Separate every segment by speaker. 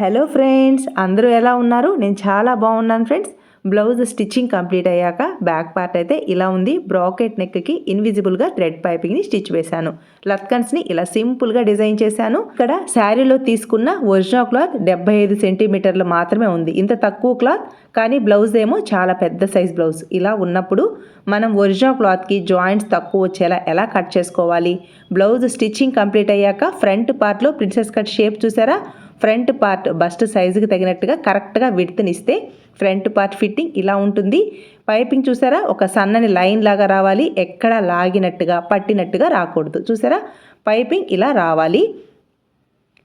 Speaker 1: Hello friends అందరూ ఎలా ఉన్నారు? నేను చాలా బాగున్నాను ఫ్రెండ్స్ బ్లౌజ్ స్టిచ్చింగ్ కంప్లీట్ అయ్యాక బ్యాక్ పార్ట్ అయితే ఇలా ఉంది. బ్రాకెట్ నెక్కి ఇన్విజిబుల్గా థ్రెడ్ పైపింగ్ని స్టిచ్ వేశాను. లత్కన్స్ని ఇలా సింపుల్గా డిజైన్ చేశాను. ఇక్కడ శారీలో తీసుకున్న ఒరిజినల్ క్లాత్ డెబ్బై ఐదు సెంటీమీటర్లు మాత్రమే ఉంది. ఇంత తక్కువ క్లాత్ కానీ బ్లౌజ్ ఏమో చాలా పెద్ద సైజ్ బ్లౌజ్ ఇలా ఉన్నప్పుడు మనం ఒరిజినల్ క్లాత్కి జాయింట్స్ తక్కువ వచ్చేలా ఎలా కట్ చేసుకోవాలి? బ్లౌజ్ స్టిచ్చింగ్ కంప్లీట్ అయ్యాక ఫ్రంట్ పార్ట్లో ప్రిన్సెస్ కట్ షేప్ చూసారా? ఫ్రంట్ పార్ట్ బస్ట్ సైజుకి తగినట్టుగా కరెక్ట్గా విడ్త్నిస్తే ఫ్రంట్ పార్ట్ ఫిట్టింగ్ ఇలా ఉంటుంది. పైపింగ్ చూసారా? ఒక సన్నని లైన్ లాగా రావాలి. ఎక్కడ లాగినట్టుగా పట్టినట్టుగా రాకూడదు. చూసారా? పైపింగ్ ఇలా రావాలి.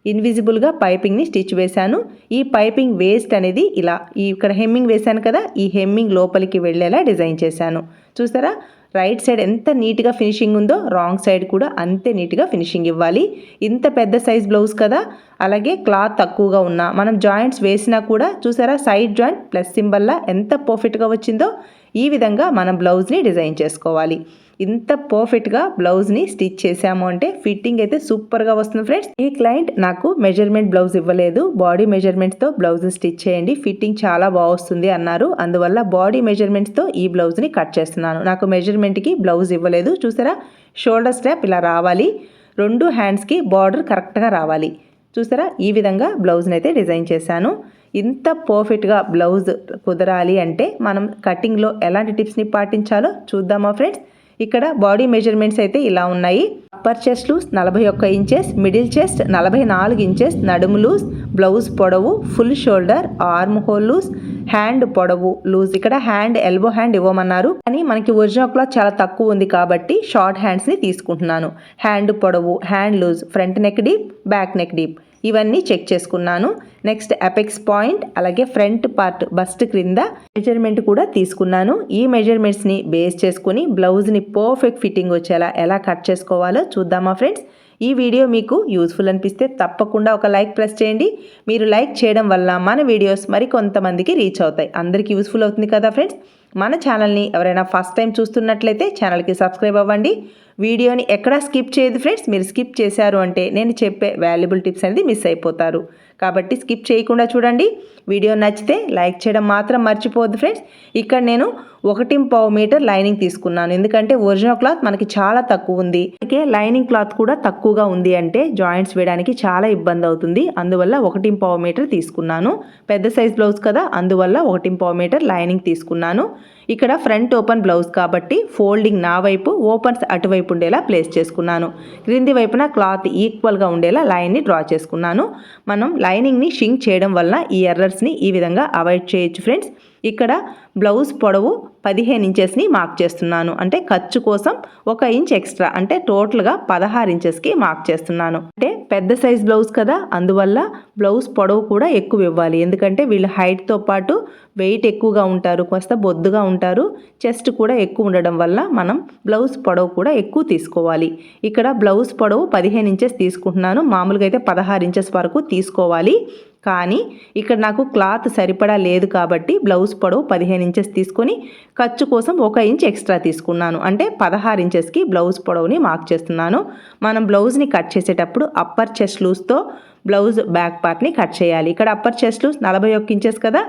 Speaker 1: ఇన్విజిబుల్గా పైపింగ్ని స్టిచ్ వేశాను. ఈ పైపింగ్ వేస్ట్ అనేది ఇలా ఈ ఇక్కడ హెమ్మింగ్ వేశాను కదా? ఈ హెమ్మింగ్ లోపలికి వెళ్ళేలా డిజైన్ చేశాను. చూసారా? రైట్ సైడ్ ఎంత నీట్గా ఫినిషింగ్ ఉందో రాంగ్ సైడ్ కూడా అంతే నీట్గా ఫినిషింగ్ ఇవ్వాలి. ఇంత పెద్ద సైజ్ బ్లౌజ్ కదా? అలాగే క్లాత్ తక్కువగా ఉన్నా. మనం జాయింట్స్ వేసినా కూడా చూసారా? సైడ్ జాయింట్ ప్లస్ సింబల్లా ఎంత పర్ఫెక్ట్గా వచ్చిందో ఈ విధంగా మనం బ్లౌజ్ని డిజైన్ చేసుకోవాలి. ఇంత పర్ఫెక్ట్గా బ్లౌజ్ని స్టిచ్ చేసాము అంటే ఫిట్టింగ్ అయితే సూపర్గా వస్తుంది ఫ్రెండ్స్. ఈ క్లయింట్ నాకు మెజర్మెంట్ బ్లౌజ్ ఇవ్వలేదు. బాడీ మెజర్మెంట్స్తో బ్లౌజ్ స్టిచ్ చేయండి. ఫిట్టింగ్ చాలా బాగుస్తుంది అన్నారు. అందువల్ల బాడీ మెజర్మెంట్స్తో ఈ బ్లౌజ్ని కట్ చేస్తున్నాను. నాకు మెజర్మెంట్కి బ్లౌజ్ ఇవ్వలేదు. చూసారా? షోల్డర్ స్ట్రాప్ ఇలా రావాలి. రెండు హ్యాండ్స్కి బార్డర్ కరెక్ట్గా రావాలి. చూసారా? ఈ విధంగా బ్లౌజ్ని అయితే డిజైన్ చేశాను. ఇంత పర్ఫెక్ట్గా బ్లౌజ్ కుదరాలి అంటే మనం కటింగ్లో ఎలాంటి టిప్స్ని పాటించాలో చూద్దామా ఫ్రెండ్స్? ఇక్కడ బాడీ మెజర్మెంట్స్ అయితే ఇలా ఉన్నాయి. అప్పర్ చెస్ట్ లూస్ నలభై ఒక్క ఇంచెస్ మిడిల్ చెస్ట్ నలభై నాలుగు ఇంచెస్ నడుము లూజ్ బ్లౌజ్ పొడవు full shoulder arm hole loose hand పొడవు లూజ్. ఇక్కడ హ్యాండ్ ఎల్బో హ్యాండ్ ఇవ్వమన్నారు. కానీ మనకి ఒరిజినల్ క్లాత్ చాలా తక్కువ ఉంది కాబట్టి షార్ట్ హ్యాండ్స్ని తీసుకుంటున్నాను. హ్యాండ్ పొడవు hand loose front neck deep back neck deep. ఇవన్నీ చెక్ చేసుకున్నాను. నెక్స్ట్ అపెక్స్ పాయింట్ అలాగే ఫ్రంట్ పార్ట్ బస్ట్ క్రింద మెజర్మెంట్ కూడా తీసుకున్నాను. ఈ మెజర్మెంట్స్ని బేస్ చేసుకుని బ్లౌజ్ని పర్ఫెక్ట్ ఫిట్టింగ్ వచ్చేలా ఎలా కట్ చేసుకోవాలో చూద్దామా ఫ్రెండ్స్. ఈ వీడియో మీకు యూస్ఫుల్ అనిపిస్తే తప్పకుండా ఒక లైక్ ప్రెస్ చేయండి. మీరు లైక్ చేయడం వల్ల మన వీడియోస్ మరి కొంతమందికి రీచ్ అవుతాయి. అందరికీ యూస్ఫుల్ అవుతుంది కదా ఫ్రెండ్స్. మన ఛానల్ని ఎవరైనా ఫస్ట్ టైం చూస్తున్నట్లయితే ఛానల్కి సబ్స్క్రైబ్ అవ్వండి. వీడియోని ఎక్కడా స్కిప్ చేయదు ఫ్రెండ్స్. మీరు స్కిప్ చేశారు అంటే నేను చెప్పే వాల్యుబుల్ టిప్స్ అనేది మిస్ అయిపోతారు. కాబట్టి స్కిప్ చేయకుండా చూడండి. వీడియో నచ్చితే లైక్ చేయడం మాత్రం మర్చిపోవద్దు ఫ్రెండ్స్. ఇక్కడ నేను ఒకటి పావు మీటర్ లైనింగ్ తీసుకున్నాను. ఎందుకంటే ఒరిజినల్ క్లాత్ మనకి చాలా తక్కువ ఉంది. అందుకే లైనింగ్ క్లాత్ కూడా తక్కువగా ఉంది అంటే జాయింట్స్ వేయడానికి చాలా ఇబ్బంది అవుతుంది. అందువల్ల ఒకటి పావు మీటర్ తీసుకున్నాను. పెద్ద సైజ్ బ్లౌజ్ కదా. అందువల్ల ఒకటి పావు మీటర్ లైనింగ్ తీసుకున్నాను. ఇక్కడ ఫ్రంట్ ఓపెన్ బ్లౌజ్ కాబట్టి ఫోల్డింగ్ నా వైపు ఓపెన్స్ అటువైపు ఉండేలా ప్లేస్ చేసుకున్నాను. క్రింది వైపున క్లాత్ ఈక్వల్గా ఉండేలా లైన్ని డ్రా చేసుకున్నాను. మనం లైనింగ్ని షింక్ చేయడం వల్ల ఈ ఎర్రర్స్ని ఈ విధంగా అవాయిడ్ చేయొచ్చు ఫ్రెండ్స్ ఇక్కడ బ్లౌజ్ పొడవు పదిహేను ఇంచెస్ని మార్క్ చేస్తున్నాను. అంటే ఖర్చు కోసం ఒక ఇంచ్ ఎక్స్ట్రా అంటే టోటల్గా పదహారు ఇంచెస్కి మార్క్ చేస్తున్నాను. అంటే పెద్ద సైజ్ బ్లౌజ్ కదా అందువల్ల బ్లౌజ్ పొడవు కూడా ఎక్కువ ఇవ్వాలి. ఎందుకంటే వీళ్ళు హైట్తో పాటు వెయిట్ ఎక్కువగా ఉంటారు కాస్త బొద్దుగా ఉంటారు. చెస్ట్ కూడా ఎక్కువ ఉండడం వల్ల మనం బ్లౌజ్ పొడవు కూడా ఎక్కువ తీసుకోవాలి. ఇక్కడ బ్లౌజ్ పొడవు పదిహేను ఇంచెస్ తీసుకుంటున్నాను. మామూలుగా అయితే పదహారు ఇంచెస్ వరకు తీసుకోవాలి. కానీ ఇక్కడ నాకు క్లాత్ సరిపడా లేదు కాబట్టి బ్లౌజ్ పొడవు పదిహేను ఇంచెస్ తీసుకొని ఖర్చు కోసం ఒక ఇంచ్ ఎక్స్ట్రా తీసుకున్నాను. అంటే పదహారు ఇంచెస్కి బ్లౌజ్ పొడవుని మార్క్ చేస్తున్నాను. మనం బ్లౌజ్ని కట్ చేసేటప్పుడు అప్పర్ చెస్ట్ లూస్తో బ్లౌజ్ బ్యాక్ పార్ట్ని కట్ చేయాలి. ఇక్కడ అప్పర్ చెస్ట్ లూస్ నలభై ఒక్క ఇంచెస్ కదా?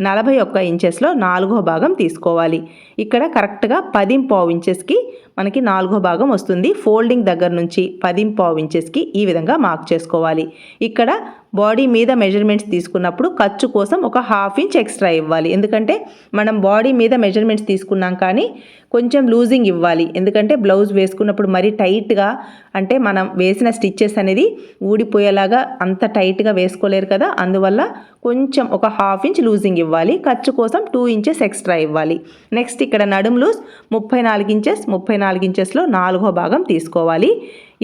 Speaker 1: నలభై ఒక్క ఇంచెస్లో నాలుగో భాగం తీసుకోవాలి. ఇక్కడ కరెక్ట్గా పది పావు ఇంచెస్కి మనకి నాలుగో భాగం వస్తుంది. ఫోల్డింగ్ దగ్గర నుంచి పదింపావు ఇంచెస్కి ఈ విధంగా మార్క్ చేసుకోవాలి. ఇక్కడ బాడీ మీద మెజర్మెంట్స్ తీసుకున్నప్పుడు ఖర్చు కోసం ఒక హాఫ్ ఇంచ్ ఎక్స్ట్రా ఇవ్వాలి. ఎందుకంటే మనం బాడీ మీద మెజర్మెంట్స్ తీసుకున్నాం కానీ కొంచెం లూజింగ్ ఇవ్వాలి. ఎందుకంటే బ్లౌజ్ వేసుకున్నప్పుడు మరీ టైట్గా అంటే మనం వేసిన స్టిచ్చెస్ అనేది ఊడిపోయేలాగా అంత టైట్గా వేసుకోలేరు కదా. అందువల్ల కొంచెం ఒక హాఫ్ ఇంచ్ లూజింగ్ ఇవ్వాలి. ఖర్చు కోసం టూ ఇంచెస్ ఎక్స్ట్రా ఇవ్వాలి. నెక్స్ట్ ఇక్కడ నడుము లూజ్ ముప్పై నాలుగు ఇంచెస్ ముప్పై నాలుగు ఇంచెస్లో నాలుగో భాగం తీసుకోవాలి.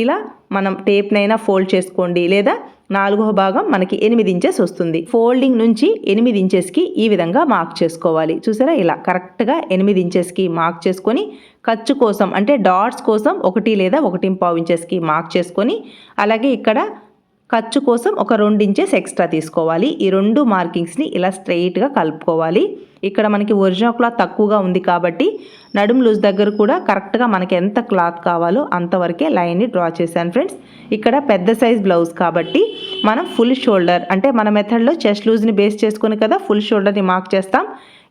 Speaker 1: ఇలా మనం టేప్నైనా ఫోల్డ్ చేసుకోండి. లేదా నాలుగో భాగం మనకి ఎనిమిది ఇంచెస్ వస్తుంది. ఫోల్డింగ్ నుంచి ఎనిమిది ఇంచెస్కి ఈ విధంగా మార్క్ చేసుకోవాలి. చూసారా? ఇలా కరెక్ట్గా ఎనిమిది ఇంచెస్కి మార్క్ చేసుకొని ఖర్చు కోసం అంటే డాట్స్ కోసం ఒకటి లేదా ఒకటి పావు ఇంచెస్కి మార్క్ చేసుకొని అలాగే ఇక్కడ ఖర్చు కోసం ఒక రెండు ఇంచెస్ ఎక్స్ట్రా తీసుకోవాలి. ఈ రెండు మార్కింగ్స్ని ఇలా స్ట్రెయిట్గా కలుపుకోవాలి. ఇక్కడ మనకి ఒరిజినల్ క్లాత్ తక్కువగా ఉంది కాబట్టి నడుము లూజ్ దగ్గర కూడా కరెక్ట్గా మనకి ఎంత క్లాత్ కావాలో అంతవరకే లైన్ని డ్రా చేశాను ఫ్రెండ్స్. ఇక్కడ పెద్ద సైజ్ బ్లౌజ్ కాబట్టి మనం ఫుల్ షోల్డర్ అంటే మన మెథడ్లో చెస్ట్ లూజ్ని బేస్ చేసుకుని కదా ఫుల్ షోల్డర్ని మార్క్ చేస్తాం.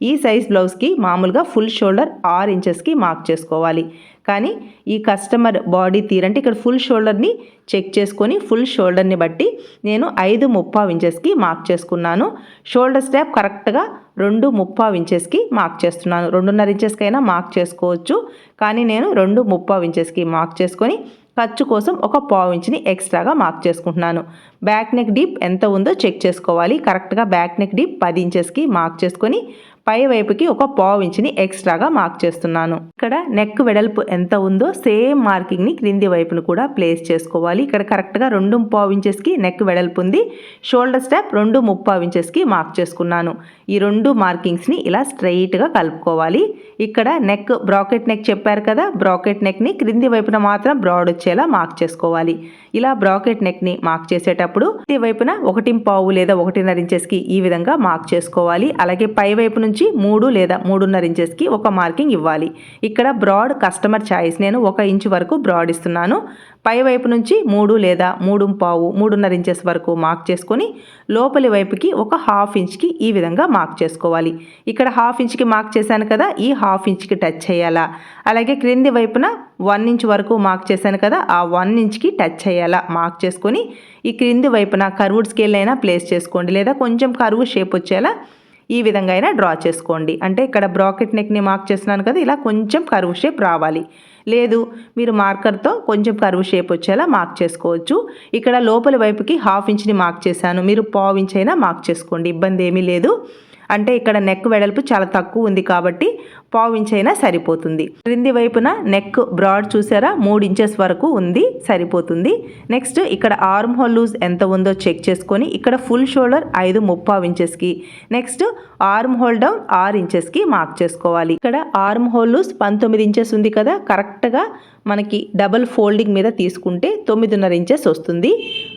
Speaker 1: ఈ సైజ్ బ్లౌజ్కి మామూలుగా ఫుల్ షోల్డర్ ఆరు ఇంచెస్కి మార్క్ చేసుకోవాలి. కానీ ఈ కస్టమర్ బాడీ తీరంటే ఇక్కడ ఫుల్ షోల్డర్ని చెక్ చేసుకొని ఫుల్ షోల్డర్ని బట్టి నేను ఐదు ముప్పావు ఇంచెస్కి మార్క్ చేసుకున్నాను. షోల్డర్ స్ట్రాప్ కరెక్ట్గా రెండు ముప్పావు ఇంచెస్కి మార్క్ చేస్తున్నాను. రెండున్నర ఇంచెస్కైనా మార్క్ చేసుకోవచ్చు. కానీ నేను రెండు ముప్పావు ఇంచెస్కి మార్క్ చేసుకొని ఖర్చు కోసం ఒక పావు ఇంచుని ఎక్స్ట్రాగా మార్క్ చేసుకుంటున్నాను. బ్యాక్ నెక్ డీప్ ఎంత ఉందో చెక్ చేసుకోవాలి. కరెక్ట్గా బ్యాక్ నెక్ డీప్ పది ఇంచెస్కి మార్క్ చేసుకొని పై వైపుకి ఒక పావు ఇంచుని ఎక్స్ట్రాగా మార్క్ చేస్తున్నాను. ఇక్కడ నెక్ వెడల్పు ఎంత ఉందో సేమ్ మార్కింగ్ని క్రింది వైపును కూడా ప్లేస్ చేసుకోవాలి. ఇక్కడ కరెక్ట్గా రెండు పావు ఇంచెస్కి నెక్ వెడల్పు ఉంది. షోల్డర్ స్టాప్ రెండు ముప్పావు ఇంచెస్కి మార్క్ చేసుకున్నాను. ఈ రెండు మార్కింగ్స్ని ఇలా స్ట్రైట్గా కలుపుకోవాలి. ఇక్కడ నెక్ బ్రాకెట్ నెక్ చెప్పారు కదా? బ్రాకెట్ నెక్ని క్రింది వైపున మాత్రం బ్రాడ్ వచ్చేలా మార్క్ చేసుకోవాలి. ఇలా బ్రాకెట్ నెక్ని మార్క్ చేసేటప్పుడు క్రింది వైపున ఒకటి పావు లేదా ఒకటిన్నర ఇంచెస్కి ఈ విధంగా మార్క్ చేసుకోవాలి. అలాగే పై వైపు నుంచి మూడు లేదా మూడున్నర ఇంచెస్కి ఒక మార్కింగ్ ఇవ్వాలి. ఇక్కడ బ్రాడ్ కస్టమర్ ఛాయిస్ నేను ఒక ఇంచు వరకు బ్రాడ్ ఇస్తున్నాను. పై వైపు నుంచి మూడు లేదా మూడు పావు మూడున్నర ఇంచెస్ వరకు మార్క్ చేసుకొని లోపలి వైపుకి ఒక హాఫ్ ఇంచ్కి ఈ విధంగా మార్క్ చేసుకోవాలి. ఇక్కడ హాఫ్ ఇంచ్కి మార్క్ చేశాను కదా ఈ హాఫ్ ఇంచ్కి టచ్ చేయాలా? అలాగే క్రింది వైపున వన్ ఇంచ్ వరకు మార్క్ చేశాను కదా ఆ వన్ ఇంచ్కి టచ్ చేయాలా? మార్క్ చేసుకొని ఈ క్రింది వైపున కర్వుడ్ స్కేల్ అయినా ప్లేస్ చేసుకోండి. లేదా కొంచెం కరువు షేప్ వచ్చేలా ఈ విధంగా అయినా డ్రా చేసుకోండి. అంటే ఇక్కడ బ్రాకెట్ నెక్ని మార్క్ చేస్తున్నాను కదా ఇలా కొంచెం కరువు షేప్ రావాలి. లేదు మీరు మార్కర్తో కొంచెం కరువు షేప్ వచ్చేలా మార్క్ చేసుకోవచ్చు. ఇక్కడ లోపలి వైపుకి హాఫ్ ఇంచ్ని మార్క్ చేశాను. మీరు పావు ఇంచ్ అయినా మార్క్ చేసుకోండి. ఇబ్బంది ఏమీ లేదు. అంటే ఇక్కడ నెక్ వెడల్పు చాలా తక్కువ ఉంది కాబట్టి పావు ఇంచ్ అయినా సరిపోతుంది. క్రింది వైపున నెక్ బ్రాడ్ చూసారా? మూడు ఇంచెస్ వరకు ఉంది సరిపోతుంది. నెక్స్ట్ ఇక్కడ ఆర్మ్ హోల్ లూజ్ ఎంత ఉందో చెక్ చేసుకొని ఇక్కడ ఫుల్ షోల్డర్ ఐదు ముప్పావు ఇంచెస్కి నెక్స్ట్ ఆర్మ్ హోల్ డౌన్ ఆరు ఇంచెస్కి మార్క్ చేసుకోవాలి. ఇక్కడ ఆర్మ్ హోల్ పంతొమ్మిది ఇంచెస్ ఉంది కదా కరెక్ట్గా మనకి డబల్ ఫోల్డింగ్ మీద తీసుకుంటే తొమ్మిదిన్నర ఇంచెస్ వస్తుంది.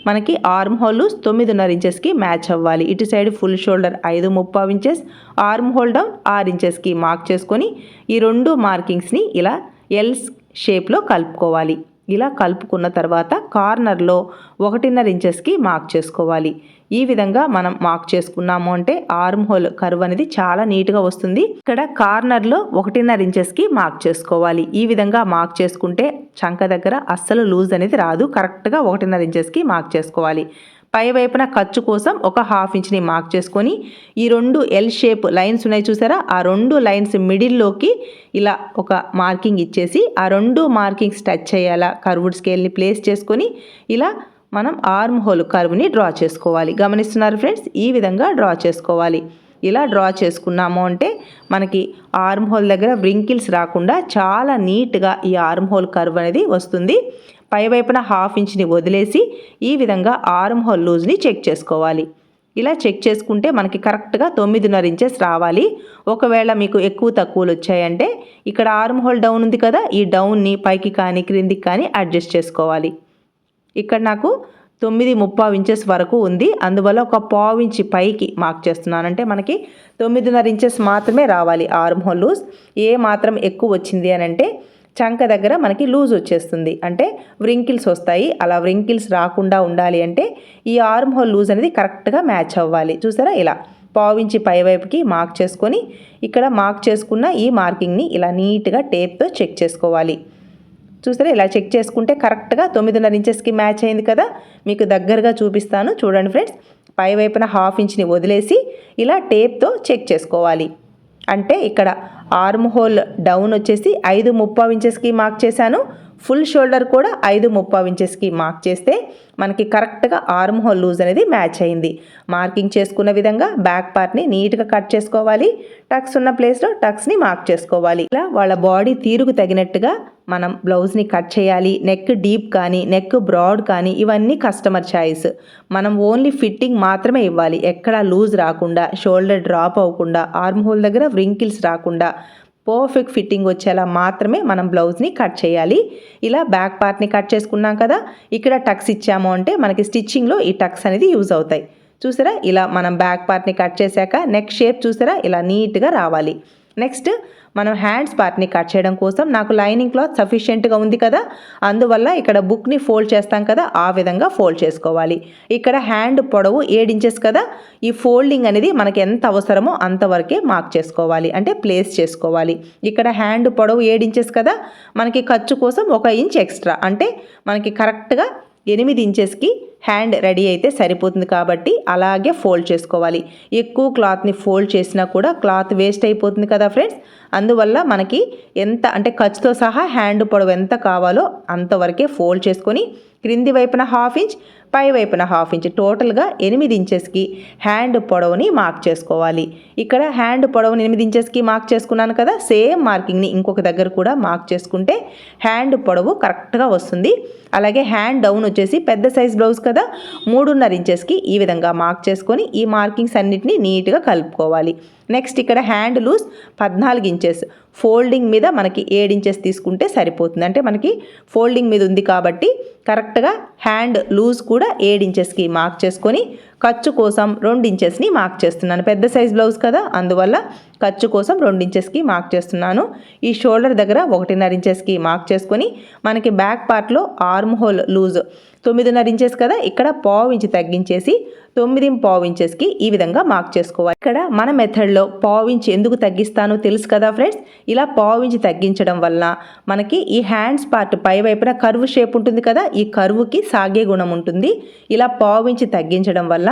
Speaker 1: మనకి ఆర్మ్ హోల్ తొమ్మిదిన్నర ఇంచెస్కి మ్యాచ్ అవ్వాలి. ఇటు సైడ్ ఫుల్ షోల్డర్ ఐదు ముప్పావు ఇంచెస్ ఆర్మ్ హోల్ డౌన్ ఆరు ఇంచెస్కి మార్క్ చేసుకొని ఈ రెండు మార్కింగ్స్ని ఇలా ఎల్ షేప్లో కలుపుకోవాలి. ఇలా కలుపుకున్న తర్వాత కార్నర్లో ఒకటిన్నర ఇంచెస్కి మార్క్ చేసుకోవాలి. ఈ విధంగా మనం మార్క్ చేసుకున్నాము అంటే ఆర్మ్ హోల్ కర్వ్ అనేది చాలా నీట్గా వస్తుంది. ఇక్కడ కార్నర్లో ఒకటిన్నర ఇంచెస్కి మార్క్ చేసుకోవాలి. ఈ విధంగా మార్క్ చేసుకుంటే చంక దగ్గర అస్సలు లూజ్ అనేది రాదు. కరెక్ట్గా ఒకటిన్నర ఇంచెస్కి మార్క్ చేసుకోవాలి. పై వైపున ఖర్చు కోసం ఒక హాఫ్ ఇంచ్ని మార్క్ చేసుకొని ఈ రెండు ఎల్ షేప్ లైన్స్ ఉన్నాయి చూసారా? ఆ రెండు లైన్స్ మిడిల్లోకి ఇలా ఒక మార్కింగ్ ఇచ్చేసి ఆ రెండు మార్కింగ్స్ టచ్ చేయాలా? కర్వుడ్ స్కేల్ని ప్లేస్ చేసుకొని ఇలా మనం ఆర్మ్ హోల్ కర్వ్ని డ్రా చేసుకోవాలి. గమనిస్తున్నారు ఫ్రెండ్స్ ఈ విధంగా డ్రా చేసుకోవాలి. ఇలా డ్రా చేసుకున్నాము అంటే మనకి ఆర్మ్ హోల్ దగ్గర వ్రింకిల్స్ రాకుండా చాలా నీట్గా ఈ ఆర్మ్ హోల్ కర్వ్ అనేది వస్తుంది. పైవైపున హాఫ్ ఇంచ్ని వదిలేసి ఈ విధంగా ఆర్మ్ హోల్ లూజ్ని చెక్ చేసుకోవాలి. ఇలా చెక్ చేసుకుంటే మనకి కరెక్ట్గా తొమ్మిదిన్నర ఇంచెస్ రావాలి. ఒకవేళ మీకు ఎక్కువ తక్కువలు వచ్చాయంటే ఇక్కడ ఆర్మ్ హోల్ డౌన్ ఉంది కదా ఈ డౌన్ని పైకి కానీ క్రిందికి కానీ అడ్జస్ట్ చేసుకోవాలి. ఇక్కడ నాకు తొమ్మిది ముప్పావు ఇంచెస్ వరకు ఉంది. అందువల్ల ఒక పావు ఇంచి పైకి మార్క్ చేస్తున్నాను. అంటే మనకి తొమ్మిదిన్నర ఇంచెస్ మాత్రమే రావాలి ఆర్మ్ హోల్ లూజ్. ఏ మాత్రం ఎక్కువ వచ్చింది అని అంటే చంక దగ్గర మనకి లూజ్ వచ్చేస్తుంది. అంటే వ్రింకిల్స్ వస్తాయి. అలా వ్రింకిల్స్ రాకుండా ఉండాలి అంటే ఈ ఆర్మ్ హోల్ లూజ్ అనేది కరెక్ట్గా మ్యాచ్ అవ్వాలి. చూసారా? ఇలా పావించి పైవైపుకి మార్క్ చేసుకొని ఇక్కడ మార్క్ చేసుకున్న ఈ మార్కింగ్ని ఇలా నీట్గా టేప్తో చెక్ చేసుకోవాలి. చూసారా? ఇలా చెక్ చేసుకుంటే కరెక్ట్గా తొమ్మిదిన్నర ఇంచెస్కి మ్యాచ్ అయింది కదా? మీకు దగ్గరగా చూపిస్తాను. చూడండి ఫ్రెండ్స్. పై వైపున హాఫ్ ఇంచ్ని వదిలేసి ఇలా టేప్తో చెక్ చేసుకోవాలి. అంటే ఇక్కడ ఆర్మ్ హోల్ డౌన్ వచ్చేసి ఐదు ముప్పావు ఇంచెస్కి మార్క్ చేశాను. ఫుల్ షోల్డర్ కూడా ఐదు ముప్పావు ఇంచెస్కి మార్క్ చేస్తే మనకి కరెక్ట్గా ఆర్మ్ హోల్ లూజ్ అనేది మ్యాచ్ అయింది. మార్కింగ్ చేసుకున్న విధంగా బ్యాక్ పార్ట్ని నీట్గా కట్ చేసుకోవాలి. టక్స్ ఉన్న ప్లేస్లో టక్స్ని మార్క్ చేసుకోవాలి. ఇలా వాళ్ళ బాడీ తీరుకు తగినట్టుగా మనం బ్లౌజ్ని కట్ చేయాలి నెక్ డీప్ కానీ నెక్ బ్రాడ్ కానీ ఇవన్నీ కస్టమర్ ఛాయిస్ మనం ఓన్లీ ఫిట్టింగ్ మాత్రమే ఇవ్వాలి. ఎక్కడ లూజ్ రాకుండా షోల్డర్ డ్రాప్ అవ్వకుండా ఆర్మ్ హోల్ దగ్గర వ్రింకిల్స్ రాకుండా పర్ఫెక్ట్ ఫిట్టింగ్ వచ్చేలా మాత్రమే మనం బ్లౌజ్ని కట్ చేయాలి. ఇలా బ్యాక్ పార్ట్ని కట్ చేసుకున్నాం కదా ఇక్కడ టక్స్ ఇచ్చాము అంటే మనకి స్టిచ్చింగ్లో ఈ టక్స్ అనేది యూజ్ అవుతాయి. చూసారా? ఇలా మనం బ్యాక్ పార్ట్ని కట్ చేశాక నెక్ షేప్ చూసారా? ఇలా నీట్గా రావాలి. నెక్స్ట్ మనం హ్యాండ్స్ పార్ట్ని కట్ చేయడం కోసం నాకు లైనింగ్ క్లాత్ సఫిషియెంట్గా ఉంది కదా అందువల్ల ఇక్కడ బుక్ని ఫోల్డ్ చేస్తాం కదా ఆ విధంగా ఫోల్డ్ చేసుకోవాలి. ఇక్కడ హ్యాండ్ పొడవు ఏడు ఇంచెస్ కదా ఈ ఫోల్డింగ్ అనేది మనకి ఎంత అవసరమో అంతవరకే మార్క్ చేసుకోవాలి అంటే ప్లేస్ చేసుకోవాలి. ఇక్కడ హ్యాండ్ పొడవు ఏడు ఇంచెస్ కదా మనకి ఖర్చు కోసం ఒక ఇంచ్ ఎక్స్ట్రా అంటే మనకి కరెక్ట్గా ఎనిమిది ఇంచెస్కి హ్యాండ్ రెడీ అయితే సరిపోతుంది కాబట్టి అలాగే ఫోల్డ్ చేసుకోవాలి. ఎక్కువ క్లాత్ని ఫోల్డ్ చేసినా కూడా క్లాత్ వేస్ట్ అయిపోతుంది కదా ఫ్రెండ్స్. అందువల్ల మనకి ఎంత అంటే ఖర్చుతో సహా హ్యాండ్ పొడవు ఎంత కావాలో అంతవరకే ఫోల్డ్ చేసుకొని క్రింది వైపున హాఫ్ ఇంచ్ పై వైపున హాఫ్ ఇంచ్ టోటల్గా ఎనిమిది ఇంచెస్కి హ్యాండ్ పొడవుని మార్క్ చేసుకోవాలి. ఇక్కడ హ్యాండ్ పొడవుని ఎనిమిది ఇంచెస్కి మార్క్ చేసుకున్నాను కదా సేమ్ మార్కింగ్ని ఇంకొక దగ్గర కూడా మార్క్ చేసుకుంటే హ్యాండ్ పొడవు కరెక్ట్గా వస్తుంది. అలాగే హ్యాండ్ డౌన్ వచ్చేసి పెద్ద సైజ్ బ్లౌజ్ కదా మూడున్నర ఇంచెస్కి ఈ విధంగా మార్క్ చేసుకొని ఈ మార్కింగ్స్ అన్నిటిని నీట్గా కలుపుకోవాలి. నెక్స్ట్ ఇక్కడ హ్యాండ్ లూజ్ పద్నాలుగు ఇంచెస్. ఫోల్డింగ్ మీద మనకి ఏడు ఇంచెస్ తీసుకుంటే సరిపోతుంది. అంటే మనకి ఫోల్డింగ్ మీద ఉంది కాబట్టి కరెక్ట్గా హ్యాండ్ లూజ్ కూడా ఏడు ఇంచెస్కి మార్క్ చేసుకొని ఖర్చు కోసం రెండు ఇంచెస్ని మార్క్ చేస్తున్నాను. పెద్ద సైజ్ బ్లౌజ్ కదా అందువల్ల ఖర్చు కోసం రెండు ఇంచెస్కి మార్క్ చేస్తున్నాను. ఈ షోల్డర్ దగ్గర ఒకటిన్నర ఇంచెస్కి మార్క్ చేసుకొని మనకి బ్యాక్ పార్ట్లో ఆర్మ్ హోల్ లూజ్ తొమ్మిదిన్నర ఇంచెస్ కదా ఇక్కడ పావు ఇంచ్ తగ్గించేసి తొమ్మిది పావు ఇంచెస్కి ఈ విధంగా మార్క్ చేసుకోవాలి. ఇక్కడ మన మెథడ్లో పావు ఇంచ్ ఎందుకు తగ్గిస్తానో తెలుసు కదా ఫ్రెండ్స్? ఇలా పావు ఇంచ్ తగ్గించడం వల్ల మనకి ఈ హ్యాండ్స్ పార్ట్ పై వైపున కర్వ్ షేప్ ఉంటుంది కదా? ఈ కర్వ్కి సాగే గుణం ఉంటుంది. ఇలా పావు ఇంచ్ తగ్గించడం వల్ల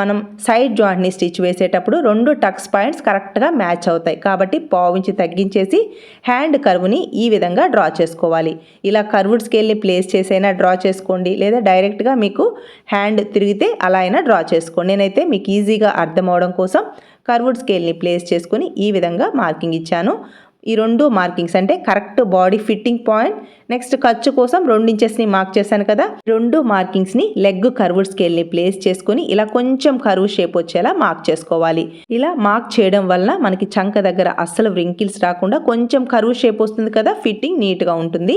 Speaker 1: మనం సైడ్ జాయింట్ని స్టిచ్ వేసేటప్పుడు రెండు టక్స్ పాయింట్స్ కరెక్ట్గా మ్యాచ్ అవుతాయి. కాబట్టి పావు ఇంచ్ తగ్గించేసి హ్యాండ్ కర్వ్ని ఈ విధంగా డ్రా చేసుకోవాలి. ఇలా కర్వ్డ్ స్కేల్ని ప్లేస్ చేసైనా డ్రా చేసుకోండి. లేదా డైరెక్ట్గా మీకు హ్యాండ్ తిరిగితే అలా అయినా డ్రా చేసుకోండి. నేనైతే మీకు ఈజీగా అర్థం అవడం కోసం కర్వుడ్ స్కేల్ని ప్లేస్ చేసుకుని ఈ విధంగా మార్కింగ్ ఇచ్చాను. ఈ రెండు మార్కింగ్స్. అంటే correct body fitting point next ఖర్చు కోసం రెండించెస్ని మార్క్ చేశాను కదా. రెండు మార్కింగ్స్ని లెగ్ కర్వ్డ్ స్కేల్ని ప్లేస్ చేసుకుని ఇలా కొంచెం కర్వ్ షేప్ వచ్చేలా మార్క్ చేసుకోవాలి. ఇలా మార్క్ చేయడం వల్ల మనకి చంక దగ్గర అస్సలు వ్రింకిల్స్ రాకుండా కొంచెం కర్వ్ షేప్ వస్తుంది కదా ఫిట్టింగ్ నీట్గా ఉంటుంది.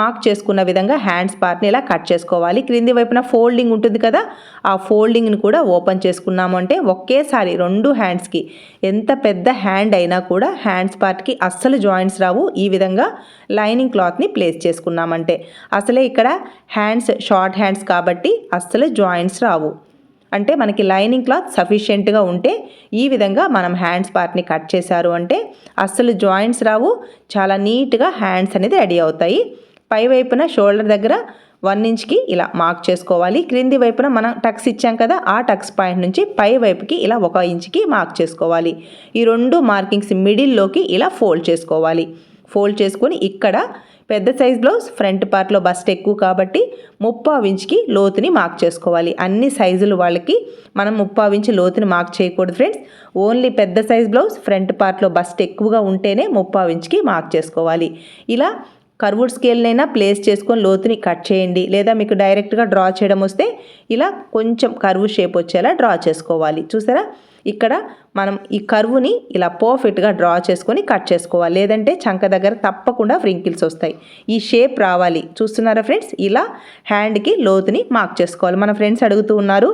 Speaker 1: మార్క్ చేసుకున్న విధంగా హ్యాండ్స్ పార్ట్ని ఇలా కట్ చేసుకోవాలి. క్రింది వైపున ఫోల్డింగ్ ఉంటుంది కదా ఆ ఫోల్డింగ్ని కూడా ఓపెన్ చేసుకున్నాము అంటే ఒకేసారి రెండు హ్యాండ్స్కి ఎంత పెద్ద హ్యాండ్ అయినా కూడా హ్యాండ్స్ పార్ట్కి అస్సలు జాయింట్స్ రావు. ఈ విధంగా లైనింగ్ క్లాత్ని ప్లేస్ చేసుకున్నామంటే. అసలే ఇక్కడ హ్యాండ్స్ షార్ట్ హ్యాండ్స్ కాబట్టి అస్సలు జాయింట్స్ రావు. అంటే మనకి లైనింగ్ క్లాత్ సఫిషియెంట్గా ఉంటే ఈ విధంగా మనం హ్యాండ్స్ పార్ట్ని కట్ చేశారు అంటే అస్సలు జాయింట్స్ రావు. చాలా నీట్గా హ్యాండ్స్ అనేది రెడీ అవుతాయి. పై వైపున షోల్డర్ దగ్గర వన్ ఇంచ్కి ఇలా మార్క్ చేసుకోవాలి. క్రింది వైపున మనం టక్స్ ఇచ్చాం కదా ఆ టక్స్ పాయింట్ నుంచి పై వైపుకి ఇలా ఒక ఇంచ్కి మార్క్ చేసుకోవాలి. ఈ రెండు మార్కింగ్స్ మిడిల్లోకి ఇలా ఫోల్డ్ చేసుకోవాలి. ఫోల్డ్ చేసుకొని ఇక్కడ పెద్ద సైజ్ బ్లౌజ్ ఫ్రంట్ పార్ట్లో బస్ట్ ఎక్కువ కాబట్టి ముప్పావు ఇంచ్కి లోతుని మార్క్ చేసుకోవాలి. అన్ని సైజులు వాళ్ళకి మనం ముప్పావు ఇంచు లోతుని మార్క్ చేయకూడదు ఫ్రెండ్స్. ఓన్లీ పెద్ద సైజ్ బ్లౌజ్ ఫ్రంట్ పార్ట్లో బస్ట్ ఎక్కువగా ఉంటేనే ముప్పావు ఇంచ్కి మార్క్ చేసుకోవాలి. ఇలా కర్వుడ్ స్కేల్నైనా ప్లేస్ చేసుకొని లోతుని కట్ చేయండి. లేదా మీకు డైరెక్ట్గా డ్రా చేయడం వస్తే ఇలా కొంచెం కర్వ్ షేప్ వచ్చేలా డ్రా చేసుకోవాలి. చూసారా? ఇక్కడ మనం ఈ కర్వ్ని ఇలా పర్ఫెక్ట్గా డ్రా చేసుకొని కట్ చేసుకోవాలి. లేదంటే చంక దగ్గర తప్పకుండా ఫ్రింకిల్స్ వస్తాయి. ఈ షేప్ రావాలి. చూస్తున్నారా ఫ్రెండ్స్? ఇలా హ్యాండ్కి లోతుని మార్క్ చేసుకోవాలి. మన ఫ్రెండ్స్ అడుగుతూ ఉన్నారు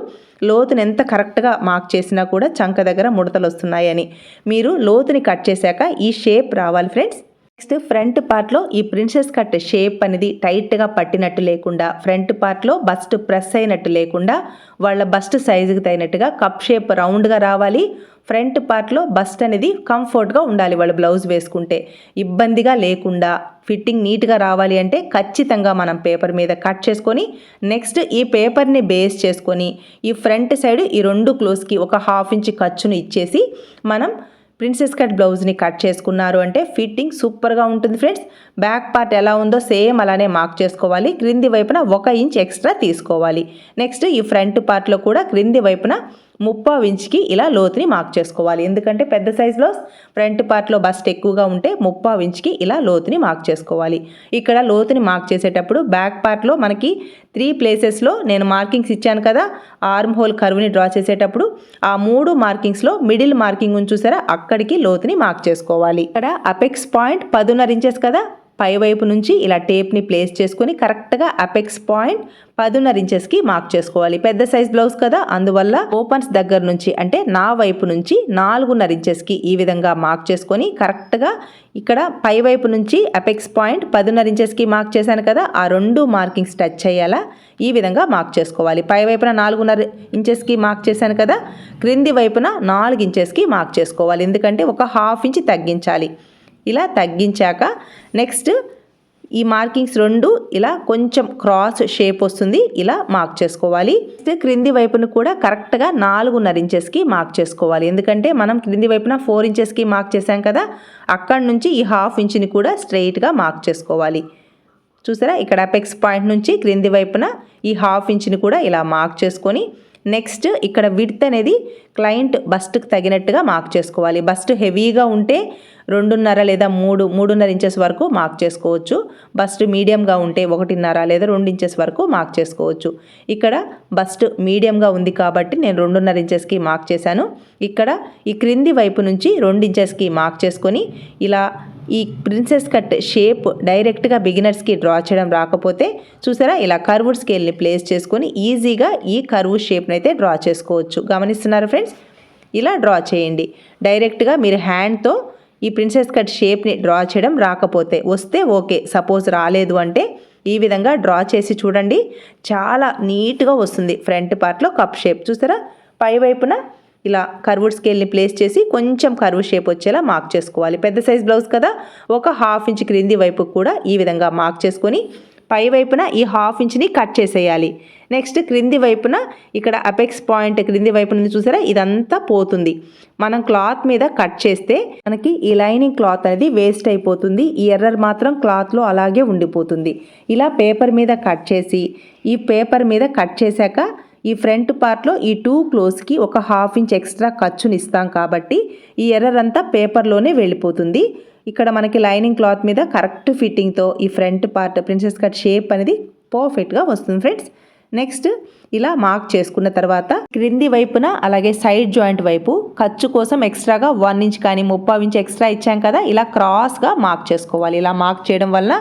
Speaker 1: లోతుని ఎంత కరెక్ట్గా మార్క్ చేసినా కూడా చంక దగ్గర ముడతలు వస్తున్నాయని. మీరు లోతుని కట్ చేశాక ఈ షేప్ రావాలి ఫ్రెండ్స్. నెక్స్ట్ ఫ్రంట్ పార్ట్లో ఈ ప్రిన్సెస్ కట్ షేప్ అనేది టైట్గా పట్టినట్టు లేకుండా ఫ్రంట్ పార్ట్లో బస్ట్ ప్రెస్ అయినట్టు లేకుండా వాళ్ళ బస్ట్ సైజుకి తగినట్టుగా కప్ షేప్ రౌండ్గా రావాలి. ఫ్రంట్ పార్ట్లో బస్ట్ అనేది కంఫర్ట్గా ఉండాలి వాళ్ళు బ్లౌజ్ వేసుకుంటే. ఇబ్బందిగా లేకుండా ఫిట్టింగ్ నీట్గా రావాలి అంటే ఖచ్చితంగా మనం పేపర్ మీద కట్ చేసుకొని నెక్స్ట్ ఈ పేపర్ని బేస్ చేసుకొని ఈ ఫ్రంట్ సైడ్ ఈ రెండు క్లోజ్కి ఒక హాఫ్ ఇంచ్ ఖర్చును ఇచ్చేసి మనం ప్రిన్సెస్ కట్ బ్లౌజ్ని కట్ చేసుకున్నారు అంటే ఫిట్టింగ్ సూపర్గా ఉంటుంది ఫ్రెండ్స్. బ్యాక్ పార్ట్ ఎలా ఉందో సేమ్ అలానే మార్క్ చేసుకోవాలి. క్రింది వైపున ఒక ఇంచ్ ఎక్స్ట్రా తీసుకోవాలి. నెక్స్ట్ ఈ ఫ్రంట్ పార్ట్లో కూడా క్రింది వైపున ముప్పావు ఇంచ్కి ఇలా లోతుని మార్క్ చేసుకోవాలి. ఎందుకంటే పెద్ద సైజులో ఫ్రంట్ పార్ట్లో బస్ట్ ఎక్కువగా ఉంటే ముప్పావు ఇంచ్కి ఇలా లోతుని మార్క్ చేసుకోవాలి. ఇక్కడ లోతుని మార్క్ చేసేటప్పుడు బ్యాక్ పార్ట్లో మనకి త్రీ ప్లేసెస్లో నేను మార్కింగ్స్ ఇచ్చాను కదా ఆర్మ్ హోల్ కర్వ్ని డ్రా చేసేటప్పుడు ఆ మూడు మార్కింగ్స్లో మిడిల్ మార్కింగ్ చూసారా? అక్కడికి లోతుని మార్క్ చేసుకోవాలి. ఇక్కడ అపెక్స్ పాయింట్ పదున్నర ఇంచెస్ కదా? పై వైపు నుంచి ఇలా టేప్ని ప్లేస్ చేసుకొని కరెక్ట్గా అపెక్స్ పాయింట్ పదున్నర ఇంచెస్కి మార్క్ చేసుకోవాలి. పెద్ద సైజ్ బ్లౌజ్ కదా అందువల్ల ఓపెన్స్ దగ్గర నుంచి అంటే నా వైపు నుంచి నాలుగున్నర ఇంచెస్కి ఈ విధంగా మార్క్ చేసుకొని కరెక్ట్గా ఇక్కడ పై వైపు నుంచి అపెక్స్ పాయింట్ పదున్నర ఇంచెస్కి మార్క్ చేశాను కదా ఆ రెండు మార్కింగ్స్ టచ్ అయ్యేలా ఈ విధంగా మార్క్ చేసుకోవాలి. పై వైపున నాలుగున్నర ఇంచెస్కి మార్క్ చేశాను కదా క్రింది వైపున నాలుగు ఇంచెస్కి మార్క్ చేసుకోవాలి. ఎందుకంటే ఒక హాఫ్ ఇంచ్ తగ్గించాలి. ఇలా తగ్గించాక నెక్స్ట్ ఈ మార్కింగ్స్ రెండు ఇలా కొంచెం క్రాస్ షేప్ వస్తుంది ఇలా మార్క్ చేసుకోవాలి. క్రింది వైపును కూడా కరెక్ట్గా నాలుగున్నర ఇంచెస్కి మార్క్ చేసుకోవాలి. ఎందుకంటే మనం క్రింది వైపున ఫోర్ ఇంచెస్కి మార్క్ చేసాం కదా అక్కడి నుంచి ఈ హాఫ్ ఇంచ్ని కూడా స్ట్రైట్గా మార్క్ చేసుకోవాలి. చూసారా? ఇక్కడ అపెక్స్ పాయింట్ నుంచి క్రింది వైపున ఈ హాఫ్ ఇంచ్ని కూడా ఇలా మార్క్ చేసుకొని నెక్స్ట్ ఇక్కడ విడ్త్ అనేది క్లయింట్ బస్ట్కి తగినట్టుగా మార్క్ చేసుకోవాలి. బస్ట్ హెవీగా ఉంటే రెండున్నర లేదా మూడు మూడున్నర ఇంచెస్ వరకు మార్క్ చేసుకోవచ్చు. బస్ట్ మీడియంగా ఉంటే ఒకటిన్నర లేదా రెండు ఇంచెస్ వరకు మార్క్ చేసుకోవచ్చు. ఇక్కడ బస్ట్ మీడియంగా ఉంది కాబట్టి నేను రెండున్నర ఇంచెస్కి మార్క్ చేశాను. ఇక్కడ ఈ క్రింది వైపు నుంచి రెండు ఇంచెస్కి మార్క్ చేసుకొని ఇలా ఈ ప్రిన్సెస్ కట్ షేప్ డైరెక్ట్గా బిగినర్స్కి డ్రా చేయడం రాకపోతే చూసారా ఇలా కర్వ్డ్ స్కేల్ని ప్లేస్ చేసుకొని ఈజీగా ఈ కర్వ్ షేప్ని అయితే డ్రా చేసుకోవచ్చు. గమనిస్తున్నారు ఫ్రెండ్స్ ఇలా డ్రా చేయండి. డైరెక్ట్గా మీరు హ్యాండ్తో ఈ ప్రిన్సెస్ కట్ షేప్ని డ్రా చేయడం రాకపోతే వస్తే ఓకే సపోజ్ రాలేదు అంటే ఈ విధంగా డ్రా చేసి చూడండి. చాలా నీట్గా వస్తుంది ఫ్రంట్ పార్ట్లో కప్ షేప్ చూసారా? పై వైపున ఇలా కర్వుడ్ స్కేల్ని ప్లేస్ చేసి కొంచెం కర్వ్ షేప్ వచ్చేలా మార్క్ చేసుకోవాలి. పెద్ద సైజ్ బ్లౌజ్ కదా? ఒక హాఫ్ ఇంచ్ క్రింది వైపు కూడా ఈ విధంగా మార్క్ చేసుకొని పై వైపున ఈ హాఫ్ ఇంచ్ని కట్ చేసేయాలి. నెక్స్ట్ క్రింది వైపున ఇక్కడ అపెక్స్ పాయింట్ క్రింది వైపు నుంచి చూసారా? ఇదంతా పోతుంది. మనం క్లాత్ మీద కట్ చేస్తే మనకి ఈ లైనింగ్ క్లాత్ అనేది వేస్ట్ అయిపోతుంది. ఈ ఎర్రర్ మాత్రం క్లాత్లో అలాగే ఉండిపోతుంది. ఇలా పేపర్ మీద కట్ చేసి ఈ పేపర్ మీద కట్ చేశాక ఈ ఫ్రంట్ పార్ట్లో ఈ టూ క్లోజ్కి ఒక హాఫ్ ఇంచ్ ఎక్స్ట్రా ఖర్చుని ఇస్తాం కాబట్టి ఈ ఎర్రర్ అంతా పేపర్లోనే వెళ్ళిపోతుంది. ఇక్కడ మనకి లైనింగ్ క్లాత్ మీద కరెక్ట్ ఫిట్టింగ్తో ఈ front part princess cut shape అనేది పర్ఫెక్ట్గా వస్తుంది ఫ్రెండ్స్. నెక్స్ట్ ఇలా మార్క్ చేసుకున్న తర్వాత క్రింది వైపున అలాగే సైడ్ జాయింట్ వైపు ఖర్చు కోసం ఎక్స్ట్రాగా వన్ ఇంచ్ కానీ ముప్పై ఇంచ్ ఎక్స్ట్రా ఇచ్చాం కదా ఇలా క్రాస్గా మార్క్ చేసుకోవాలి. ఇలా మార్క్ చేయడం వల్ల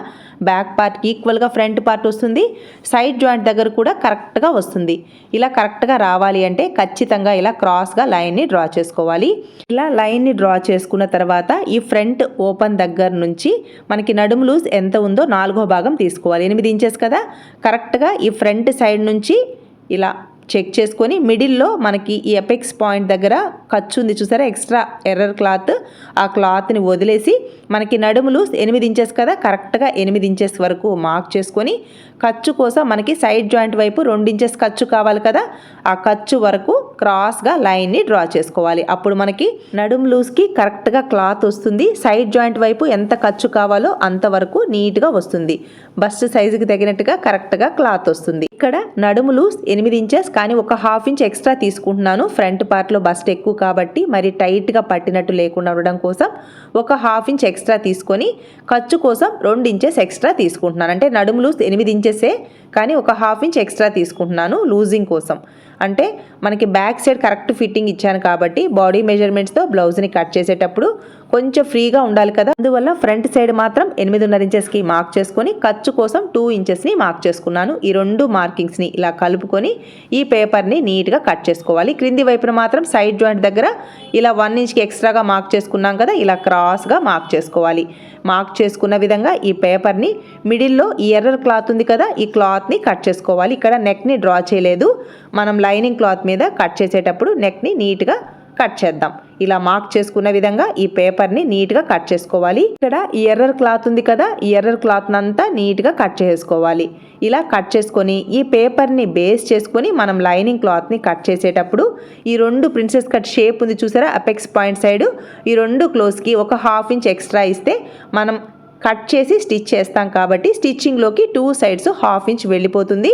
Speaker 1: బ్యాక్ పార్ట్కి ఈక్వల్గా ఫ్రంట్ పార్ట్ వస్తుంది సైడ్ జాయింట్ దగ్గర కూడా కరెక్ట్గా వస్తుంది. ఇలా కరెక్ట్గా రావాలి అంటే ఖచ్చితంగా ఇలా క్రాస్గా లైన్ని డ్రా చేసుకోవాలి. ఇలా లైన్ని డ్రా చేసుకున్న తర్వాత ఈ ఫ్రంట్ ఓపెన్ దగ్గర నుంచి మనకి నడుము లూజ్ ఎంత ఉందో నాలుగో భాగం తీసుకోవాలి. ఎనిమిది ఇంచెస్ కదా కరెక్ట్గా ఈ ఫ్రంట్ సైడ్ నుంచి ఇలా చెక్ చేసుకొని మిడిల్లో మనకి ఈ ఎపెక్స్ పాయింట్ దగ్గర ఖర్చు ఉంది చూసారా? ఎక్స్ట్రా ఎర్రర్ క్లాత్ ఆ క్లాత్ని వదిలేసి మనకి నడుములు ఎనిమిది ఇంచెస్ కదా? కరెక్ట్గా ఎనిమిది ఇంచెస్ వరకు మార్క్ చేసుకొని ఖర్చు కోసం మనకి సైడ్ జాయింట్ వైపు రెండు ఇంచెస్ ఖర్చు కావాలి కదా ఆ ఖర్చు వరకు క్రాస్గా లైన్ని డ్రా చేసుకోవాలి. అప్పుడు మనకి నడుము లూజ్కి కరెక్ట్గా క్లాత్ వస్తుంది. సైడ్ జాయింట్ వైపు ఎంత ఖర్చు కావాలో అంతవరకు నీట్గా వస్తుంది. బస్ట్ సైజుకి తగినట్టుగా కరెక్ట్గా క్లాత్ వస్తుంది. ఇక్కడ నడుము లూజ్ ఎనిమిది ఇంచెస్ కానీ ఒక హాఫ్ ఇంచ్ ఎక్స్ట్రా తీసుకుంటున్నాను. ఫ్రంట్ పార్ట్లో బస్ట్ ఎక్కువ కాబట్టి మరి టైట్గా పట్టినట్టు లేకుండా ఉండడం కోసం ఒక హాఫ్ ఇంచ్ ఎక్స్ట్రా తీసుకొని ఖర్చు కోసం రెండు ఇంచెస్ ఎక్స్ట్రా తీసుకుంటున్నాను. అంటే నడుము లూజ్ ఎనిమిది ఇంచెస్ కానీ ఒక హాఫ్ ఇంచ్ ఎక్స్ట్రా తీసుకుంటున్నాను లూజింగ్ కోసం. అంటే మనకి బ్యాక్ సైడ్ కరెక్ట్ ఫిట్టింగ్ ఇచ్చాను కాబట్టి బాడీ మెజర్మెంట్స్తో బ్లౌజ్ని కట్ చేసేటప్పుడు కొంచెం ఫ్రీగా ఉండాలి కదా. అందువల్ల ఫ్రంట్ సైడ్ మాత్రం ఎనిమిదిన్నర ఇంచెస్కి మార్క్ చేసుకొని ఖర్చు కోసం టూ ఇంచెస్ని మార్క్ చేసుకున్నాను. ఈ రెండు మార్కింగ్స్ని ఇలా కలుపుకొని ఈ పేపర్ని నీట్గా కట్ చేసుకోవాలి. క్రింది వైపున మాత్రం సైడ్ జాయింట్ దగ్గర ఇలా వన్ ఇంచ్కి ఎక్స్ట్రాగా మార్క్ చేసుకున్నాం కదా ఇలా క్రాస్గా మార్క్ చేసుకోవాలి. మార్క్ చేసుకున్న విధంగా ఈ పేపర్ని మిడిల్లో ఈ ఎర్రర్ క్లాత్ ఉంది కదా ఈ క్లాత్ని కట్ చేసుకోవాలి. ఇక్కడ నెక్ని డ్రా చేయలేదు. మనం లైనింగ్ క్లాత్ మీద కట్ చేసేటప్పుడు నెక్ని నీట్గా కట్ చేద్దాం. ఇలా మార్క్ చేసుకున్న విధంగా ఈ పేపర్ని నీట్గా కట్ చేసుకోవాలి. ఇక్కడ ఈ ఎర్రర్ క్లాత్ ఉంది కదా ఈ ఎర్రర్ క్లాత్ అంతా నీట్గా కట్ చేసుకోవాలి. ఇలా కట్ చేసుకొని ఈ పేపర్ని బేస్ చేసుకొని మనం లైనింగ్ క్లాత్ని కట్ చేసేటప్పుడు ఈ రెండు ప్రిన్సెస్ కట్ షేప్ ఉంది చూసారా అపెక్స్ పాయింట్ సైడ్. ఈ రెండు క్లోజ్కి ఒక హాఫ్ ఇంచ్ ఎక్స్ట్రా ఇస్తే మనం కట్ చేసి స్టిచ్ చేస్తాం కాబట్టి స్టిచ్చింగ్లోకి టూ సైడ్స్ హాఫ్ ఇంచ్ వెళ్ళిపోతుంది.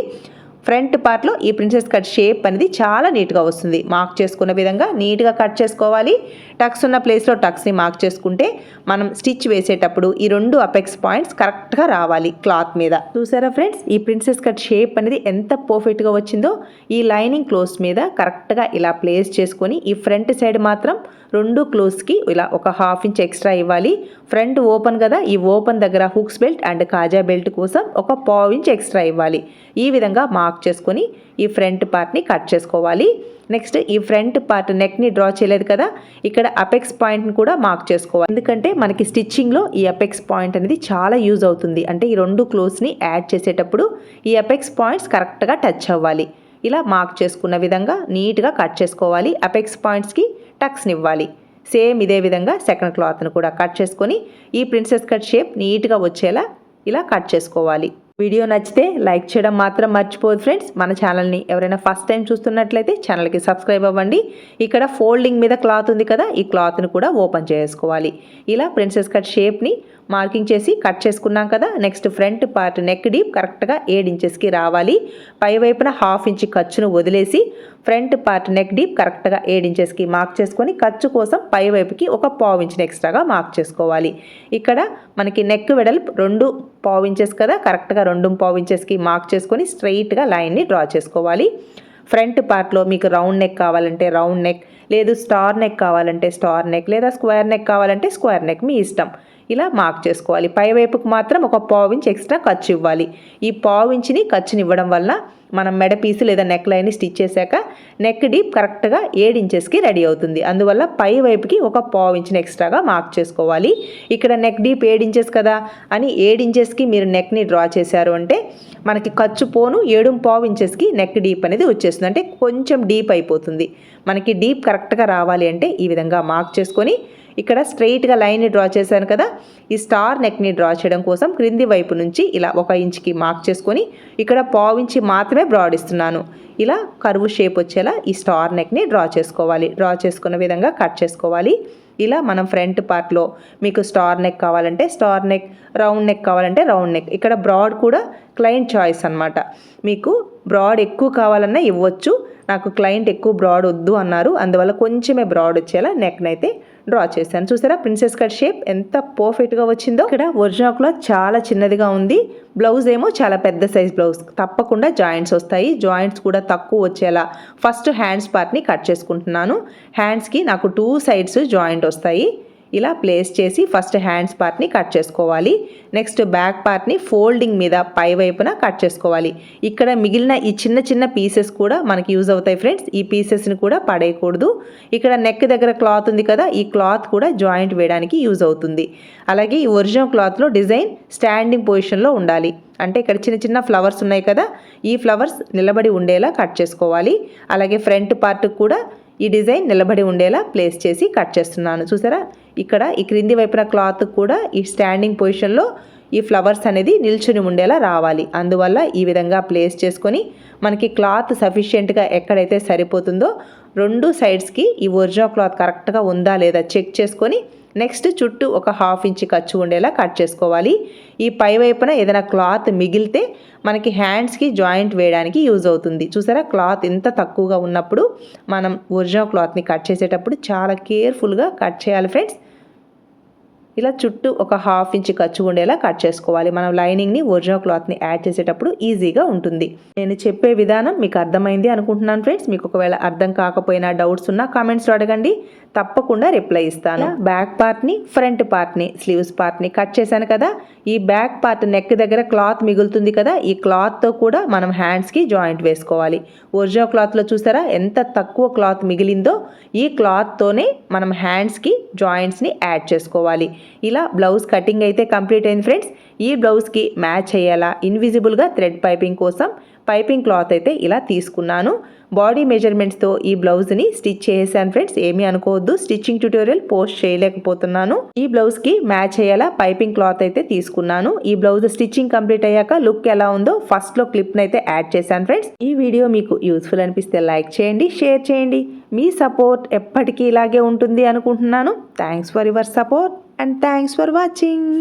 Speaker 1: ఫ్రంట్ పార్ట్లో ఈ ప్రిన్సెస్ కట్ షేప్ అనేది చాలా నీట్గా వస్తుంది. మార్క్ చేసుకున్న విధంగా నీట్గా కట్ చేసుకోవాలి. టక్స్ ఉన్న ప్లేస్లో టక్స్ని మార్క్ చేసుకుంటే మనం స్టిచ్ వేసేటప్పుడు ఈ రెండు అపెక్స్ పాయింట్స్ కరెక్ట్గా రావాలి క్లాత్ మీద. చూసారా ఫ్రెండ్స్? ఈ ప్రిన్సెస్ కట్ షేప్ అనేది ఎంత పర్ఫెక్ట్గా వచ్చిందో ఈ లైనింగ్ క్లోజ్ మీద కరెక్ట్గా ఇలా ప్లేస్ చేసుకొని ఈ ఫ్రంట్ సైడ్ మాత్రం రెండు క్లోజ్కి ఇలా ఒక హాఫ్ ఇంచ్ ఎక్స్ట్రా ఇవ్వాలి. ఫ్రంట్ ఓపెన్ కదా ఈ ఓపెన్ దగ్గర హుక్స్ బెల్ట్ అండ్ కాజా బెల్ట్ కోసం ఒక పావు ఇంచ్ ఎక్స్ట్రా ఇవ్వాలి. ఈ విధంగా మార్క్ చేసుకొని ఈ ఫ్రంట్ పార్ట్ని కట్ చేసుకోవాలి. నెక్స్ట్ ఈ ఫ్రంట్ పార్ట్ నెక్ని డ్రా చేయలేదు కదా ఇక్కడ అపెక్స్ పాయింట్ని కూడా మార్క్ చేసుకోవాలి. ఎందుకంటే మనకి స్టిచ్చింగ్లో ఈ అపెక్స్ పాయింట్ అనేది చాలా యూజ్ అవుతుంది. అంటే ఈ రెండు క్లోత్స్ని యాడ్ చేసేటప్పుడు ఈ అపెక్స్ పాయింట్స్ కరెక్ట్గా టచ్ అవ్వాలి. ఇలా మార్క్ చేసుకున్న విధంగా నీట్గా కట్ చేసుకోవాలి. అపెక్స్ పాయింట్స్కి టక్స్నివ్వాలి సేమ్ ఇదే విధంగా సెకండ్ క్లాత్ను కూడా కట్ చేసుకొని ఈ ప్రిన్సెస్ కట్ షేప్ నీట్గా వచ్చేలా ఇలా కట్ చేసుకోవాలి. వీడియో నచ్చితే లైక్ చేయడం మాత్రం మర్చిపోదు ఫ్రెండ్స్ మన ఛానల్ని ఎవరైనా ఫస్ట్ టైం చూస్తున్నట్లయితే ఛానల్కి సబ్స్క్రైబ్ అవ్వండి. ఇక్కడ ఫోల్డింగ్ మీద క్లాత్ ఉంది కదా ఈ క్లాత్ని కూడా ఓపెన్ చేసుకోవాలి. ఇలా ప్రిన్సెస్ కట్ షేప్ని మార్కింగ్ చేసి కట్ చేసుకున్నాం కదా. Next front part neck deep కరెక్ట్గా ఏడు ఇంచెస్కి రావాలి. పై వైపున హాఫ్ ఇంచ్ ఖర్చును వదిలేసి ఫ్రంట్ పార్ట్ నెక్ డీప్ కరెక్ట్గా ఏడు ఇంచెస్కి మార్క్ చేసుకొని ఖర్చు కోసం పై వైపుకి ఒక పావు ఇంచుని ఎక్స్ట్రాగా మార్క్ చేసుకోవాలి. ఇక్కడ మనకి నెక్ వెడల్పు రెండు పావు ఇంచెస్ కదా. కరెక్ట్గా రెండు పావు ఇంచెస్కి మార్క్ చేసుకొని స్ట్రైట్గా లైన్ని డ్రా చేసుకోవాలి. ఫ్రంట్ పార్ట్లో మీకు రౌండ్ నెక్ కావాలంటే రౌండ్ నెక్ లేదు స్టార్ నెక్ కావాలంటే స్టార్ నెక్ లేదా స్క్వేర్ నెక్ కావాలంటే స్క్వేర్ నెక్ మీ ఇష్టం. ఇలా మార్క్ చేసుకోవాలి. పైవైపుకు మాత్రం ఒక పావు ఎక్స్ట్రా ఖర్చు ఇవ్వాలి. ఈ పావు ఇంచుని ఖర్చుని ఇవ్వడం వల్ల మనం మెడ పీసు లేదా నెక్ లైన్ని స్టిచ్ చేశాక నెక్ డీప్ కరెక్ట్గా ఏడు ఇంచెస్కి రెడీ అవుతుంది. అందువల్ల పై వైపుకి ఒక పావు ఇంచుని ఎక్స్ట్రాగా మార్క్ చేసుకోవాలి. ఇక్కడ నెక్ డీప్ ఏడు ఇంచెస్ కదా అని ఏడు ఇంచెస్కి మీరు నెక్ని డ్రా చేశారు అంటే మనకి ఖర్చు పోను ఏడు పావు ఇంచెస్కి నెక్ డీప్ అనేది వచ్చేస్తుంది. అంటే కొంచెం డీప్ అయిపోతుంది. మనకి డీప్ కరెక్ట్గా రావాలి అంటే ఈ విధంగా మార్క్ చేసుకొని ఇక్కడ స్ట్రైట్గా లైన్ని డ్రా చేశాను కదా ఈ స్టార్ నెక్ని డ్రా చేయడం కోసం క్రింది వైపు నుంచి ఇలా ఒక ఇంచ్కి మార్క్ చేసుకొని ఇక్కడ పావు ఇంచి మాత్రమే బ్రాడ్ ఇస్తున్నాను. ఇలా కరువు షేప్ వచ్చేలా ఈ స్టార్ నెక్ని డ్రా చేసుకోవాలి. డ్రా చేసుకున్న విధంగా కట్ చేసుకోవాలి. ఇలా మనం ఫ్రంట్ పార్ట్లో మీకు స్టార్ నెక్ కావాలంటే స్టార్ నెక్ రౌండ్ నెక్ కావాలంటే రౌండ్ నెక్ ఇక్కడ బ్రాడ్ కూడా క్లయింట్ చాయిస్ అనమాట మీకు బ్రాడ్ ఎక్కువ కావాలన్నా ఇవ్వచ్చు. నాకు క్లయింట్ ఎక్కువ బ్రాడ్ వద్దు అన్నారు. అందువల్ల కొంచెమే బ్రాడ్ వచ్చేలా నెక్నైతే డ్రా చేశాను. చూసారా? ప్రిన్సెస్ కట్ షేప్ ఎంత పర్ఫెక్ట్గా వచ్చిందో. ఇక్కడ ఒరిజినల్ క్లాత్ చాలా చిన్నదిగా ఉంది. బ్లౌజ్ ఏమో చాలా పెద్ద సైజ్ బ్లౌజ్. తప్పకుండా జాయింట్స్ వస్తాయి. జాయింట్స్ కూడా తక్కువ వచ్చేలా ఫస్ట్ హ్యాండ్స్ పార్ట్ని కట్ చేసుకుంటున్నాను. హ్యాండ్స్కి నాకు టూ సైడ్స్ జాయింట్ వస్తాయి. ఇలా ప్లేస్ చేసి ఫస్ట్ హ్యాండ్స్ పార్ట్ని కట్ చేసుకోవాలి. నెక్స్ట్ బ్యాక్ పార్ట్ని ఫోల్డింగ్ మీద పై వైపున కట్ చేసుకోవాలి. ఇక్కడ మిగిలిన ఈ చిన్న చిన్న పీసెస్ కూడా మనకి యూజ్ అవుతాయి ఫ్రెండ్స్ ఈ పీసెస్ని కూడా పడేయకూడదు. ఇక్కడ నెక్ దగ్గర క్లాత్ ఉంది కదా ఈ క్లాత్ కూడా జాయింట్ వేయడానికి యూజ్ అవుతుంది. అలాగే ఈ ఒరిజినల్ క్లాత్లో డిజైన్ స్టాండింగ్ పొజిషన్లో ఉండాలి. అంటే ఇక్కడ చిన్న చిన్న ఫ్లవర్స్ ఉన్నాయి కదా ఈ ఫ్లవర్స్ నిలబడి ఉండేలా కట్ చేసుకోవాలి. అలాగే ఫ్రంట్ పార్ట్ కూడా ఈ డిజైన్ నిలబడి ఉండేలా ప్లేస్ చేసి కట్ చేస్తున్నాను. చూసారా? ఇక్కడ ఈ క్రింది వైపున క్లాత్ కూడా ఈ స్టాండింగ్ పొజిషన్లో ఈ ఫ్లవర్స్ అనేది నిల్చుని ఉండేలా రావాలి. అందువల్ల ఈ విధంగా ప్లేస్ చేసుకొని మనకి క్లాత్ సఫిషియెంట్గా ఎక్కడైతే సరిపోతుందో రెండు సైడ్స్కి ఈ ఒరిజినల్ క్లాత్ కరెక్ట్గా ఉందా లేదా చెక్ చేసుకొని నెక్స్ట్ చుట్టూ ఒక హాఫ్ ఇంచ్ ఖర్చు ఉండేలా కట్ చేసుకోవాలి. ఈ పై వైపున ఏదైనా క్లాత్ మిగిలితే మనకి హ్యాండ్స్కి జాయింట్ వేయడానికి యూజ్ అవుతుంది. చూసారా? క్లాత్ ఎంత తక్కువగా ఉన్నప్పుడు మనం ఒరిజినల్ క్లాత్ని కట్ చేసేటప్పుడు చాలా కేర్ఫుల్గా కట్ చేయాలి ఫ్రెండ్స్ ఇలా చుట్టూ ఒక హాఫ్ ఇంచ్ ఖర్చు ఉండేలా కట్ చేసుకోవాలి. మనం లైనింగ్ని ఒరిజినల్ క్లాత్ని యాడ్ చేసేటప్పుడు ఈజీగా ఉంటుంది. నేను చెప్పే విధానం మీకు అర్థమైంది అనుకుంటున్నాను ఫ్రెండ్స్ మీకు ఒకవేళ అర్థం కాకపోయినా డౌట్స్ ఉన్నా కామెంట్స్లో అడగండి. తప్పకుండా రిప్లై ఇస్తాను. బ్యాక్ పార్ట్ని ఫ్రంట్ పార్ట్ని స్లీవ్స్ పార్ట్ని కట్ చేశాను కదా. ఈ బ్యాక్ పార్ట్ నెక్ దగ్గర క్లాత్ మిగులుతుంది కదా. ఈ క్లాత్తో కూడా మనం హ్యాండ్స్కి జాయింట్ వేసుకోవాలి. ఒరిజినల్ క్లాత్లో చూసారా? ఎంత తక్కువ క్లాత్ మిగిలిందో ఈ క్లాత్తోనే మనం హ్యాండ్స్కి జాయింట్స్ని యాడ్ చేసుకోవాలి. ఇలా బ్లౌజ్ కటింగ్ అయితే కంప్లీట్ అయింది ఫ్రెండ్స్ ఈ బ్లౌజ్కి మ్యాచ్ అయ్యేలా ఇన్విజిబుల్గా థ్రెడ్ పైపింగ్ కోసం పైపింగ్ క్లాత్ అయితే ఇలా తీసుకున్నాను. బాడీ మెజర్మెంట్స్తో ఈ బ్లౌజ్ని స్టిచ్ చేసాను ఫ్రెండ్స్. ఏమీ అనుకోవద్దు. స్టిచ్చింగ్ ట్యూటోరియల్ పోస్ట్ చేయలేకపోతున్నాను. ఈ బ్లౌజ్కి మ్యాచ్ అయ్యేలా పైపింగ్ క్లాత్ అయితే తీసుకున్నాను. ఈ బ్లౌజ్ స్టిచ్చింగ్ కంప్లీట్ అయ్యాక లుక్ ఎలా ఉందో ఫస్ట్లో క్లిప్ని అయితే యాడ్ చేశాను ఫ్రెండ్స్. ఈ వీడియో మీకు యూస్ఫుల్ అనిపిస్తే లైక్ చేయండి షేర్ చేయండి. మీ సపోర్ట్ ఎప్పటికీ ఇలాగే ఉంటుంది అనుకుంటున్నాను. Thanks for your support and thanks for watching.